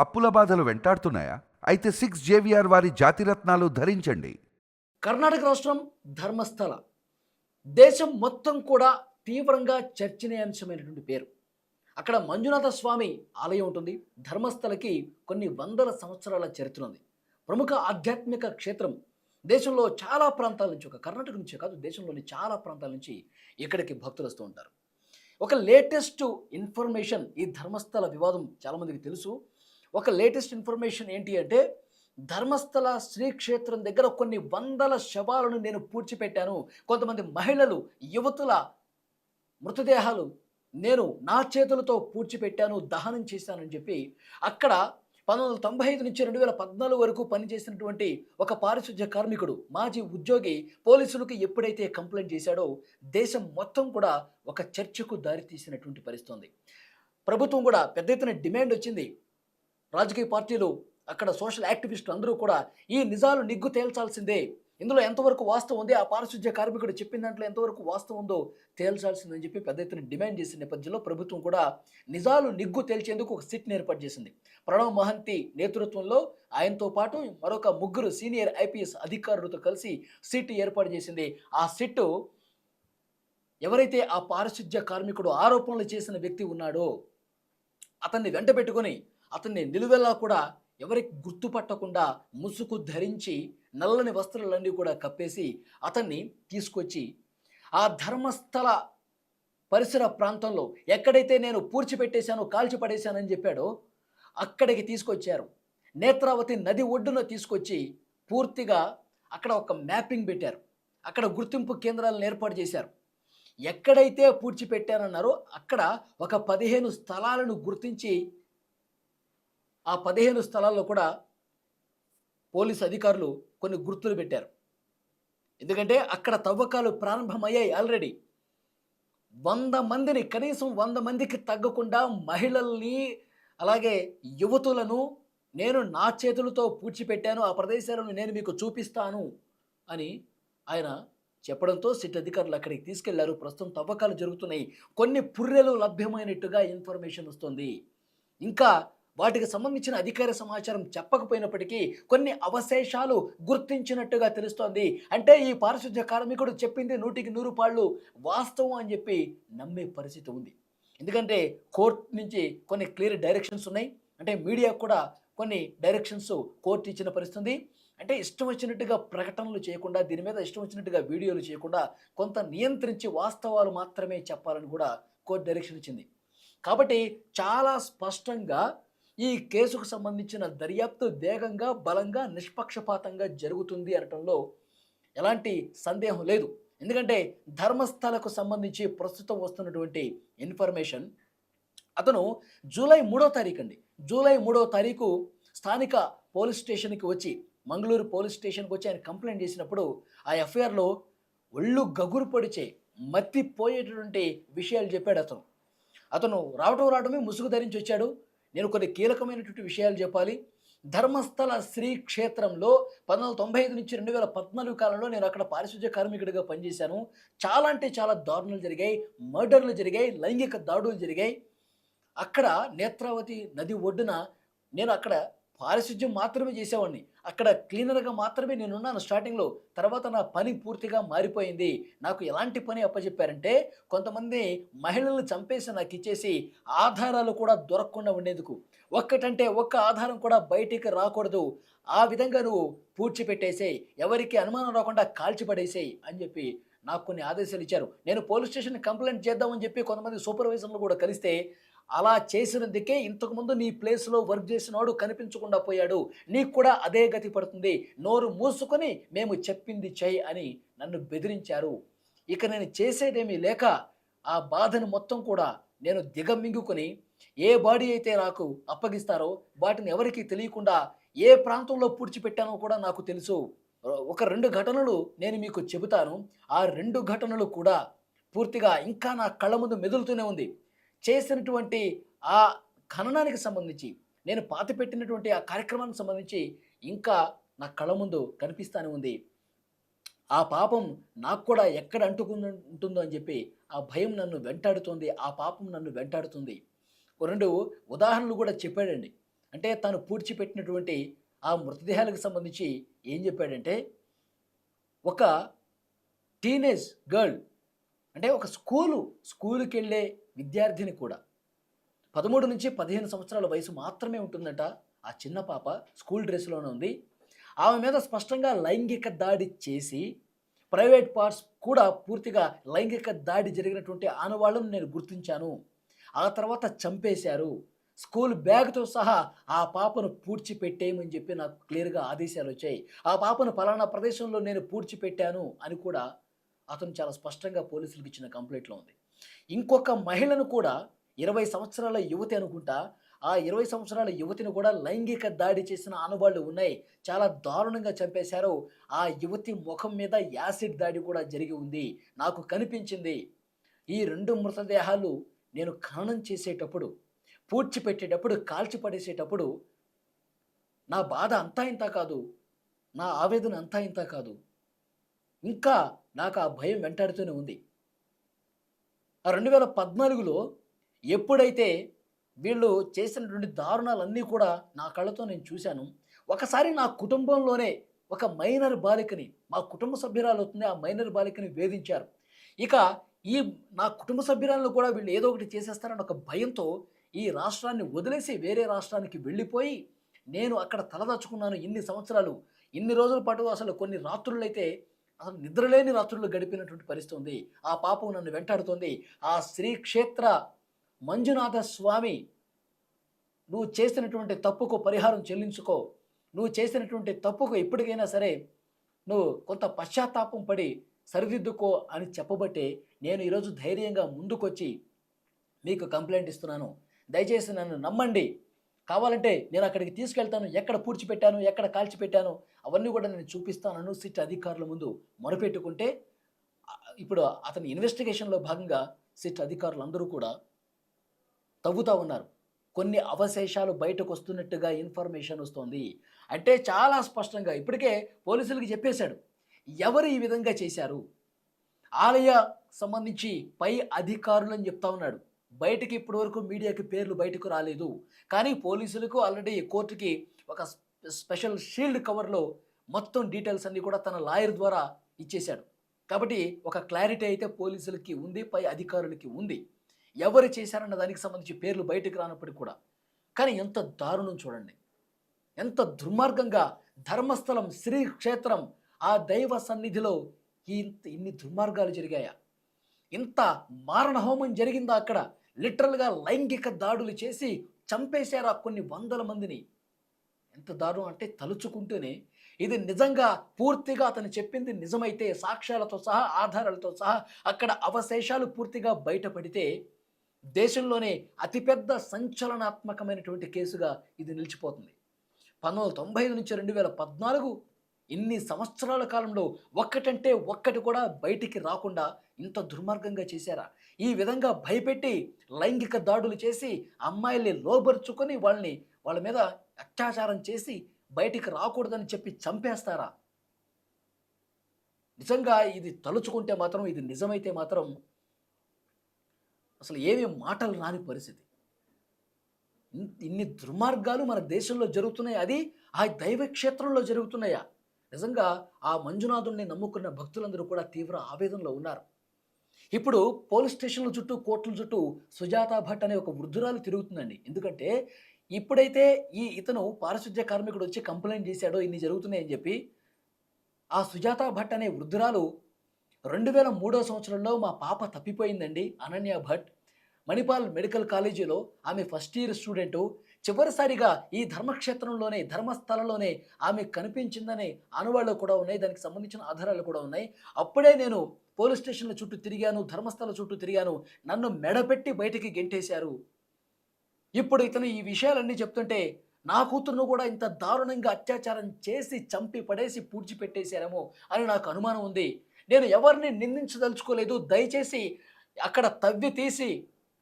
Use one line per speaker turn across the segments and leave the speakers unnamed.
అప్పుల బాధలు వెంటాడుతున్నాయా? అయితే సిక్స్ జేవిఆర్ వారి జాతిరత్నాలు ధరించండి.
కర్ణాటక రాష్ట్రం ధర్మస్థల. దేశం మొత్తం కూడా తీవ్రంగా చర్చనీయాంశమైనటువంటి పేరు. అక్కడ మంజునాథ స్వామి ఆలయం ఉంటుంది. ధర్మస్థలకి కొన్ని వందల సంవత్సరాల చరిత్ర ఉంది ప్రముఖ ఆధ్యాత్మిక క్షేత్రం. దేశంలో చాలా ప్రాంతాల నుంచి ఒక కర్ణాటక నుంచే కాదు దేశంలోని చాలా ప్రాంతాల నుంచి ఇక్కడికి భక్తులు వస్తూ ఉంటారు. ఒక లేటెస్ట్ ఇన్ఫర్మేషన్ ఈ ధర్మస్థల వివాదం చాలామందికి తెలుసు. ఒక లేటెస్ట్ ఇన్ఫర్మేషన్ ఏంటి అంటే ధర్మస్థల శ్రీక్షేత్రం దగ్గర కొన్ని వందల శవాలను నేను పూడ్చిపెట్టాను. కొంతమంది మహిళలు యువతుల మృతదేహాలు నేను నా చేతులతో పూడ్చిపెట్టాను దహనం చేశానని చెప్పి అక్కడ పంతొమ్మిది వందల తొంభై ఐదు నుంచి రెండు వేల పద్నాలుగు వరకు పనిచేసినటువంటి ఒక పారిశుధ్య కార్మికుడు మాజీ ఉద్యోగి పోలీసులకు ఎప్పుడైతే కంప్లైంట్ చేశాడో దేశం మొత్తం కూడా ఒక చర్చకు దారితీసినటువంటి పరిస్థితుంది ప్రభుత్వం కూడా పెద్ద ఎత్తున డిమాండ్ వచ్చింది. రాజకీయ పార్టీలు అక్కడ సోషల్ యాక్టివిస్టులు అందరూ కూడా ఈ నిజాలు నిగ్గు తేల్చాల్సిందే. ఇందులో ఎంతవరకు వాస్తవం ఉంది? ఆ పారిశుధ్య కార్మికుడు చెప్పిన దాంట్లో ఎంతవరకు వాస్తవం ఉందో తేల్చాల్సిందని చెప్పి పెద్ద ఎత్తున డిమాండ్ చేసిన నేపథ్యంలో ప్రభుత్వం కూడా నిజాలు నిగ్గు తేల్చేందుకు ఒక సిట్ని ఏర్పాటు చేసింది. ప్రణవ్ మహంతి నేతృత్వంలో ఆయనతో పాటు మరొక ముగ్గురు సీనియర్ ఐపీఎస్ అధికారులతో కలిసి సిట్ ఏర్పాటు చేసింది. ఆ సిట్ ఎవరైతే ఆ పారిశుధ్య కార్మికుడు ఆరోపణలు చేసిన వ్యక్తి ఉన్నాడో అతన్ని వెంట పెట్టుకొని అతన్ని నిలువెల్లా కూడా ఎవరికి గుర్తుపట్టకుండా ముసుగు ధరించి నల్లని వస్త్రాలన్నీ కూడా కప్పేసి అతన్ని తీసుకొచ్చి ఆ ధర్మస్థల పరిసర ప్రాంతంలో ఎక్కడైతే నేను పూడ్చిపెట్టేశానో కాల్చిపడేశానని చెప్పాడో అక్కడికి తీసుకొచ్చారు. నేత్రావతి నది ఒడ్డున తీసుకొచ్చి పూర్తిగా అక్కడ ఒక మ్యాపింగ్ పెట్టారు. అక్కడ గుర్తింపు కేంద్రాలను ఏర్పాటు చేశారు. ఎక్కడైతే పూడ్చిపెట్టారన్నారో అక్కడ ఒక పదిహేను స్థలాలను గుర్తించి ఆ పదిహేను స్థలాల్లో కూడా పోలీసు అధికారులు కొన్ని గుర్తులు పెట్టారు. ఎందుకంటే అక్కడ తవ్వకాలు ప్రారంభమయ్యాయి ఆల్రెడీ వంద మందిని కనీసం వంద మందికి తగ్గకుండా మహిళల్ని అలాగే యువతులను నేను నా చేతులతో పూడ్చిపెట్టాను ఆ ప్రదేశాలను నేను మీకు చూపిస్తాను అని ఆయన చెప్పడంతో సిట్ అధికారులు అక్కడికి తీసుకెళ్ళారు. ప్రస్తుతం తవ్వకాలు జరుగుతున్నాయి. కొన్ని పుర్రెలు లభ్యమైనట్టుగా ఇన్ఫర్మేషన్ వస్తుంది. ఇంకా వాటికి సంబంధించిన అధికార సమాచారం చెప్పకపోయినప్పటికీ కొన్ని అవశేషాలు గుర్తించినట్టుగా తెలుస్తోంది. అంటే ఈ పారిశుద్ధ్య కార్మికుడు చెప్పింది నూటికి నూరు పాళ్ళు వాస్తవం అని చెప్పి నమ్మే పరిస్థితి ఉంది. ఎందుకంటే కోర్టు నుంచి కొన్ని క్లియర్ డైరెక్షన్స్ ఉన్నాయి. అంటే మీడియా కూడా కొన్ని డైరెక్షన్స్ కోర్టు ఇచ్చిన పరిస్థితి ఉంది. అంటే ఇష్టం వచ్చినట్టుగా ప్రకటనలు చేయకుండా దీని మీద ఇష్టం వచ్చినట్టుగా వీడియోలు చేయకుండా కొంత నియంత్రించి వాస్తవాలు మాత్రమే చెప్పాలని కూడా కోర్టు డైరెక్షన్ ఇచ్చింది. కాబట్టి చాలా స్పష్టంగా ఈ కేసుకు సంబంధించిన దర్యాప్తు వేగంగా బలంగా నిష్పక్షపాతంగా జరుగుతుంది అనటంలో ఎలాంటి సందేహం లేదు. ఎందుకంటే ధర్మస్థలకు సంబంధించి ప్రస్తుతం వస్తున్నటువంటి ఇన్ఫర్మేషన్ అతను జూలై మూడో తారీఖు అండి జూలై మూడో తారీఖు స్థానిక పోలీస్ స్టేషన్కి వచ్చి మంగళూరు పోలీస్ స్టేషన్కి వచ్చి ఆయన కంప్లైంట్ చేసినప్పుడు ఆ ఎఫ్ఐఆర్లో ఒళ్ళు గగురు పొడిచే మత్తిపోయేటటువంటి విషయాలు చెప్పాడు అతను. అతను రావటం రావడమే ముసుగు ధరించి వచ్చాడు. నేను కొన్ని కీలకమైనటువంటి విషయాలు చెప్పాలి. ధర్మస్థల శ్రీ క్షేత్రంలో పంతొమ్మిది వందల తొంభై ఐదు నుంచి రెండు వేల పద్నాలుగు కాలంలో నేను అక్కడ పారిశుధ్య కార్మికుడిగా పనిచేశాను. చాలా అంటే చాలా దారుణాలు జరిగాయి. మర్డర్లు జరిగాయి. లైంగిక దాడులు జరిగాయి. అక్కడ నేత్రావతి నది ఒడ్డున నేను అక్కడ పారిశుద్ధ్యం మాత్రమే చేసేవాడిని. అక్కడ క్లీనర్గా మాత్రమే నేనున్నాను స్టార్టింగ్లో. తర్వాత నా పని పూర్తిగా మారిపోయింది. నాకు ఎలాంటి పని అప్పచెప్పారంటే కొంతమంది మహిళలను చంపేసి నాకు ఇచ్చేసి ఆధారాలు కూడా దొరకకుండా ఉండేందుకు. ఒక్కటంటే ఒక్క ఆధారం కూడా బయటికి రాకూడదు. ఆ విధంగా నువ్వు పూడ్చిపెట్టేసేయి. ఎవరికి అనుమానం రాకుండా కాల్చిపడేసేయి అని చెప్పి నాకు కొన్ని ఆదేశాలు ఇచ్చారు. నేను పోలీస్ స్టేషన్ కంప్లైంట్ చేద్దామని చెప్పి కొంతమంది సూపర్వైజర్లు కూడా కలిస్తే అలా చేసినందుకే ఇంతకుముందు నీ ప్లేస్లో వర్క్ చేసినవాడు కనిపించకుండా పోయాడు. నీకు కూడా అదే గతి పడుతుంది. నోరు మూసుకొని మేము చెప్పింది చెయ్యి అని నన్ను బెదిరించారు. ఇక నేను చేసేదేమీ లేక ఆ బాధను మొత్తం కూడా నేను దిగమింగుకొని ఏ బాడీ అయితే నాకు అప్పగిస్తారో వాటిని ఎవరికీ తెలియకుండా ఏ ప్రాంతంలో పూడ్చిపెట్టానో కూడా నాకు తెలుసు. ఒక రెండు ఘటనలు నేను మీకు చెబుతాను. ఆ రెండు ఘటనలు కూడా పూర్తిగా ఇంకా నా కళ్ళ ముందు మెదులుతూనే ఉంది. చేసినటువంటి ఆ ఖననానికి సంబంధించి నేను పాత పెట్టినటువంటి ఆ కార్యక్రమానికి సంబంధించి ఇంకా నా కళ్ళ ముందు కనిపిస్తానే ఉంది. ఆ పాపం నాకు కూడా ఎక్కడ అంటుకుని ఉంటుందో అని చెప్పి ఆ భయం నన్ను వెంటాడుతుంది ఆ పాపం నన్ను వెంటాడుతుంది. ఓ రెండు ఉదాహరణలు కూడా చెప్పాడండి. అంటే తను పూడ్చిపెట్టినటువంటి ఆ మృతదేహాలకు సంబంధించి ఏం చెప్పాడంటే ఒక టీనేజ్ గర్ల్ అంటే ఒక స్కూలు స్కూల్కి వెళ్ళే విద్యార్థిని కూడా. పదమూడు నుంచి పదిహేను సంవత్సరాల వయసు మాత్రమే ఉంటుందట ఆ చిన్న పాప స్కూల్ డ్రెస్లోనే ఉంది. ఆమె మీద స్పష్టంగా లైంగిక దాడి చేసి ప్రైవేట్ పార్ట్స్ కూడా పూర్తిగా లైంగిక దాడి జరిగినటువంటి ఆనవాళ్ళను నేను గుర్తించాను. ఆ తర్వాత చంపేశారు. స్కూల్ బ్యాగ్తో సహా ఆ పాపను పూడ్చిపెట్టేయమని చెప్పి నాకు క్లియర్గా ఆదేశాలు వచ్చాయి. ఆ పాపను పలానా ప్రదేశంలో నేను పూడ్చిపెట్టాను అని కూడా అతను చాలా స్పష్టంగా పోలీసులకు ఇచ్చిన కంప్లైంట్లో ఉంది. ఇంకొక మహిళను కూడా ఇరవై సంవత్సరాల యువతి అనుకుంటా ఆ ఇరవై సంవత్సరాల యువతిని కూడా లైంగిక దాడి చేసిన ఆనవాళ్ళు ఉన్నాయి. చాలా దారుణంగా చంపేశారు. ఆ యువతి ముఖం మీద యాసిడ్ దాడి కూడా జరిగి ఉంది. నాకు కనిపించింది. ఈ రెండు మృతదేహాలు నేను ఖననం చేసేటప్పుడు పూడ్చిపెట్టేటప్పుడు కాల్చి పడేసేటప్పుడు నా బాధ అంతా ఇంత కాదు. నా ఆవేదన అంతా ఇంత కాదు. ఇంకా నాకు ఆ భయం వెంటాడుతూనే ఉంది. రెండు వేల పద్నాలుగులో ఎప్పుడైతే వీళ్ళు చేసినటువంటి దారుణాలన్నీ కూడా నా కళ్ళతో నేను చూశాను ఒకసారి నా కుటుంబంలోనే ఒక మైనర్ బాలికని మా కుటుంబ సభ్యురాలు అవుతుంది ఆ మైనర్ బాలికని వేధించారు. ఇక ఈ నా కుటుంబ సభ్యురాలను కూడా వీళ్ళు ఏదో ఒకటి చేసేస్తారని ఒక భయంతో ఈ రాష్ట్రాన్ని వదిలేసి వేరే రాష్ట్రానికి వెళ్ళిపోయి నేను అక్కడ తలదచ్చుకున్నాను ఇన్ని సంవత్సరాలు. ఇన్ని రోజుల పాటు అసలు కొన్ని రాత్రులైతే అసలు నిద్రలేని రాత్రులు గడిపినటువంటి పరిస్థితి ఉంది. ఆ పాపం నన్ను వెంటాడుతోంది. ఆ శ్రీక్షేత్ర మంజునాథ స్వామి నువ్వు చేసినటువంటి తప్పుకు పరిహారం చెల్లించుకో. నువ్వు చేసినటువంటి తప్పుకు ఎప్పటికైనా సరే నువ్వు కొంత పశ్చాత్తాపం పడి సరిదిద్దుకో అని చెప్పబట్టే నేను ఈరోజు ధైర్యంగా ముందుకొచ్చి మీకు కంప్లైంట్ ఇస్తున్నాను. దయచేసి నన్ను నమ్మండి. కావాలంటే నేను అక్కడికి తీసుకెళ్తాను ఎక్కడ పూడ్చిపెట్టాను ఎక్కడ కాల్చిపెట్టాను అవన్నీ కూడా నేను చూపిస్తానను సిట్ అధికారుల ముందు మొరపెట్టుకుంటే ఇప్పుడు అతని ఇన్వెస్టిగేషన్లో భాగంగా సిట్ అధికారులు అందరూ కూడా తవ్వుతూ ఉన్నారు. కొన్ని అవశేషాలు బయటకు వస్తున్నట్టుగా ఇన్ఫర్మేషన్ వస్తుంది. అంటే చాలా స్పష్టంగా ఇప్పటికే పోలీసులకు చెప్పేశాడు. ఎవరు ఈ విధంగా చేశారు? ఆలయ సంబంధించి పై అధికారులు అని చెప్తా ఉన్నాడు. బయటికి ఇప్పటి వరకు మీడియాకి పేర్లు బయటకు రాలేదు. కానీ పోలీసులకు ఆల్రెడీ కోర్టుకి ఒక స్పెషల్ షీల్డ్ కవర్లో మొత్తం డీటెయిల్స్ అన్నీ కూడా తన లాయర్ ద్వారా ఇచ్చేశాడు. కాబట్టి ఒక క్లారిటీ అయితే పోలీసులకి ఉంది పై అధికారులకి ఉంది. ఎవరు చేశారన్న దానికి సంబంధించి పేర్లు బయటకు రానప్పటికీ కూడా. కానీ ఎంత దారుణం చూడండి. ఎంత దుర్మార్గంగా ధర్మస్థలం శ్రీ క్షేత్రం ఆ దైవ సన్నిధిలో ఇంత ఇన్ని దుర్మార్గాలు జరిగాయా? ఇంత మారణ హోమం జరిగిందా అక్కడ? లిటరల్గా లైంగిక దాడులు చేసి చంపేశారా కొన్ని వందల మందిని. ఎంత దారుణం అంటే తలుచుకుంటూనే ఇది నిజంగా పూర్తిగా అతను చెప్పింది నిజమైతే సాక్ష్యాలతో సహా ఆధారాలతో సహా అక్కడ అవశేషాలు పూర్తిగా బయటపడితే దేశంలోనే అతిపెద్ద సంచలనాత్మకమైనటువంటి కేసుగా ఇది నిలిచిపోతుంది. పంతొమ్మిది వందల తొంభై ఐదు నుంచి రెండు వేల పద్నాలుగు ఇన్ని సంవత్సరాల కాలంలో ఒక్కటంటే ఒక్కటి కూడా బయటికి రాకుండా ఇంత దుర్మార్గంగా చేశారా? ఈ విధంగా భయపెట్టి లైంగిక దాడులు చేసి అమ్మాయిల్ని లోబరుచుకొని వాళ్ళని వాళ్ళ మీద అత్యాచారం చేసి బయటికి రాకూడదని చెప్పి చంపేస్తారా? నిజంగా ఇది తలుచుకుంటే మాత్రం ఇది నిజమైతే మాత్రం అసలు ఏమీ మాటలు రాని పరిస్థితి. ఇన్ని దుర్మార్గాలు మన దేశంలో జరుగుతున్నాయి అది ఆ దైవ క్షేత్రంలో జరుగుతున్నాయా? నిజంగా ఆ మంజునాథుణ్ణి నమ్ముకున్న భక్తులందరూ కూడా తీవ్ర ఆవేదనలో ఉన్నారు. ఇప్పుడు పోలీస్ స్టేషన్ల చుట్టూ కోర్టుల చుట్టూ సుజాత భట్ అనే ఒక వృద్ధురాలు తిరుగుతుందండి. ఎందుకంటే ఇప్పుడైతే ఈ ఇతను పారిశుద్ధ్య కార్మికుడు వచ్చి కంప్లైంట్ చేశాడో ఇన్ని జరుగుతున్నాయని చెప్పి ఆ సుజాత భట్ అనే వృద్ధురాలు రెండు వేల మూడో సంవత్సరంలో మా పాప తప్పిపోయిందండి అనన్య భట్. మణిపాల్ మెడికల్ కాలేజీలో ఆమె ఫస్ట్ ఇయర్ స్టూడెంటు. చివరిసారిగా ఈ ధర్మక్షేత్రంలోనే ధర్మస్థలంలోనే ఆమె కనిపించిందనే అనువాళ్ళు కూడా ఉన్నాయి. దానికి సంబంధించిన ఆధారాలు కూడా ఉన్నాయి. అప్పుడే నేను పోలీస్ స్టేషన్ల చుట్టూ తిరిగాను ధర్మస్థల చుట్టూ తిరిగాను. నన్ను మెడపెట్టి బయటికి గెంటేశారు. ఇప్పుడు ఇతను ఈ విషయాలన్నీ చెప్తుంటే నా కూతురును కూడా ఇంత దారుణంగా అత్యాచారం చేసి చంపి పడేసి పూడ్చిపెట్టేశారేమో అని నాకు అనుమానం ఉంది. నేను ఎవరిని నిందించదలుచుకోలేదు. దయచేసి అక్కడ తవ్వి తీసి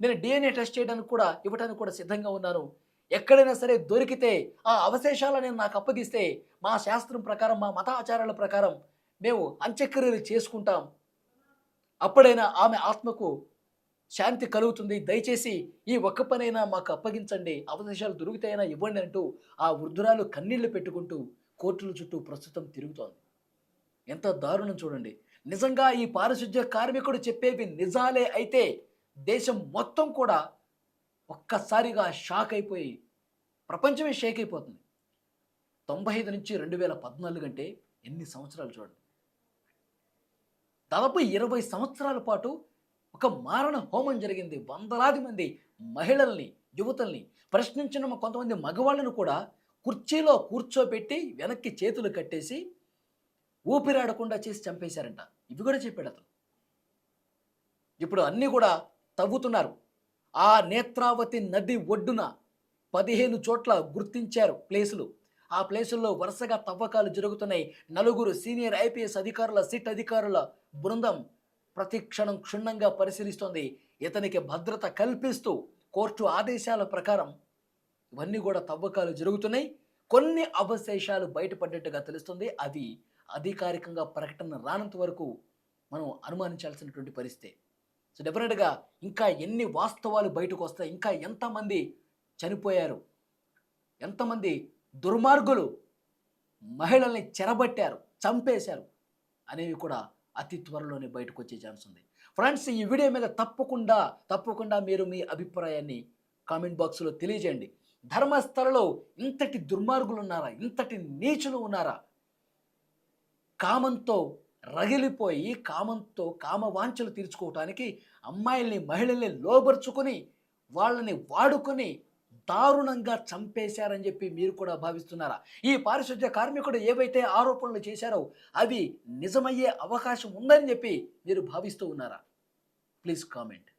నేను డిఎన్ఏ టెస్ట్ చేయడానికి కూడా ఇవ్వడానికి కూడా సిద్ధంగా ఉన్నాను. ఎక్కడైనా సరే దొరికితే ఆ అవశేషాలను నాకు అప్పగిస్తే మా శాస్త్రం ప్రకారం మా మత ఆచారాల ప్రకారం మేము అంత్యక్రియలు చేసుకుంటాం. అప్పుడైనా ఆమె ఆత్మకు శాంతి కలుగుతుంది. దయచేసి ఈ ఒక్క పనైనా మాకు అప్పగించండి. అవశేషాలు దొరికితేనా ఇవ్వండి అంటూ ఆ వృద్ధురాలు కన్నీళ్ళు పెట్టుకుంటూ కోర్టుల చుట్టూ ప్రస్తుతం తిరుగుతోంది. ఎంత దారుణం చూడండి. నిజంగా ఈ పారిశుద్ధ్య కార్మికుడు చెప్పేవి నిజాలే అయితే దేశం మొత్తం కూడా ఒక్కసారిగా షాక్ అయిపోయి ప్రపంచమే షేక్ అయిపోతుంది. తొంభై ఐదు నుంచి రెండు వేల పద్నాలుగు అంటే ఎన్ని సంవత్సరాలు చూడండి. దాదాపు ఇరవై సంవత్సరాల పాటు ఒక మారణ హోమం జరిగింది. వందలాది మంది మహిళల్ని యువతల్ని ప్రశ్నించిన కొంతమంది మగవాళ్ళను కూడా కుర్చీలో కూర్చోబెట్టి వెనక్కి చేతులు కట్టేసి ఊపిరాడకుండా చేసి చంపేశారంట. ఇవి కూడా చెప్పాడు అతను. ఇప్పుడు అన్నీ కూడా తవ్వుతున్నారు. ఆ నేత్రావతి నది ఒడ్డున పదిహేను చోట్ల గుర్తించారు ప్లేసులు. ఆ ప్లేసుల్లో వరుసగా తవ్వకాలు జరుగుతున్నాయి. నలుగురు సీనియర్ ఐపీఎస్ అధికారుల సిట్ అధికారుల బృందం ప్రతి క్షణం క్షుణ్ణంగా పరిశీలిస్తోంది. ఇతనికి భద్రత కల్పిస్తూ కోర్టు ఆదేశాల ప్రకారం ఇవన్నీ కూడా తవ్వకాలు జరుగుతున్నాయి. కొన్ని అవశేషాలు బయటపడ్డట్టుగా తెలుస్తుంది. అవి అధికారికంగా ప్రకటన రానంత వరకు మనం అనుమానించాల్సినటువంటి పరిస్థితి. సో డెఫినెట్గా ఇంకా ఎన్ని వాస్తవాలు బయటకు వస్తాయి ఇంకా ఎంతమంది చనిపోయారు ఎంతమంది దుర్మార్గులు మహిళల్ని చెరబట్టారు చంపేశారు అనేవి కూడా అతి త్వరలోనే బయటకు వచ్చే ఛాన్స్ ఉంది. ఫ్రెండ్స్ ఈ వీడియో మీద తప్పకుండా తప్పకుండా మీరు మీ అభిప్రాయాన్ని కామెంట్ బాక్స్లో తెలియజేయండి. ధర్మస్థలలో ఇంతటి దుర్మార్గులు ఉన్నారా? ఇంతటి నీచులు ఉన్నారా? కామంతో రగిలిపోయి కామంతో కామ వాంఛలు తీర్చుకోవటానికి అమ్మాయిల్ని మహిళల్ని లోబరుచుకొని వాళ్ళని వాడుకొని దారుణంగా చంపేశారని చెప్పి మీరు కూడా భావిస్తున్నారా? ఈ పారిశుద్ధ్య కార్మికుడు ఏవైతే ఆరోపణలు చేశారో అవి నిజమయ్యే అవకాశం ఉందని చెప్పి మీరు భావిస్తూ ఉన్నారా? Please comment.